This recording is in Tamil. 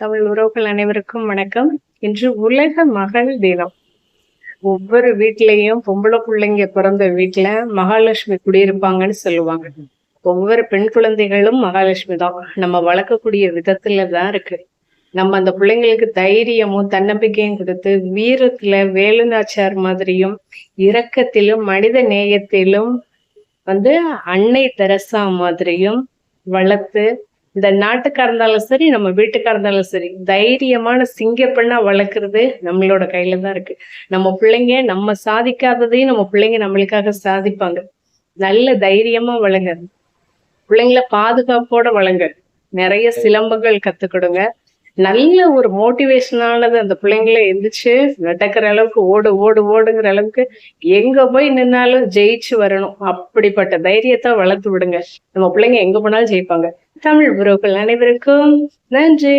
தமிழ் உறவுகள் அனைவருக்கும் வணக்கம். இன்று உலக மகள் தினம். ஒவ்வொரு வீட்லயும் பொம்பளை பிள்ளைங்க பிறந்த வீட்டுல மகாலட்சுமி குடியிருப்பாங்கன்னு சொல்லுவாங்க. ஒவ்வொரு பெண் குழந்தைகளும் மகாலட்சுமி தான். நம்ம வளர்க்கக்கூடிய விதத்துல தான் இருக்கு. நம்ம அந்த பிள்ளைங்களுக்கு தைரியமும் தன்னம்பிக்கையும் கொடுத்து வீரத்துல வேலுநாச்சார் மாதிரியும் இரக்கத்திலும் மனித நேயத்திலும் வந்து அன்னை தெரசா மாதிரியும் வளர்த்து இந்த நாட்டுக்காக இருந்தாலும் சரி நம்ம வீட்டுக்காக இருந்தாலும் சரி தைரியமான சிங்க பெண்ணா வளர்க்குறது நம்மளோட கையில தான் இருக்கு. நம்ம பிள்ளைங்க நம்ம சாதிக்காததையும் நம்ம பிள்ளைங்க நம்மளுக்காக சாதிப்பாங்க. நல்ல தைரியமா வளங்க பிள்ளைங்கள பாதுகாப்போட வளங்க நிறைய சிலம்பங்கள் கத்துக்கொடுங்க. நல்ல ஒரு மோட்டிவேஷனானது அந்த பிள்ளைங்கள எந்திரிச்சு நடக்கிற அளவுக்கு ஓடு ஓடு ஓடுங்கிற அளவுக்கு எங்க போய் நின்னாலும் ஜெயிச்சு வரணும். அப்படிப்பட்ட தைரியத்தை வளர்த்து விடுங்க. நம்ம பிள்ளைங்க எங்க போனாலும் ஜெயிப்பாங்க. தமிழ் உறவுகள் அனைவருக்கும் நன்றி.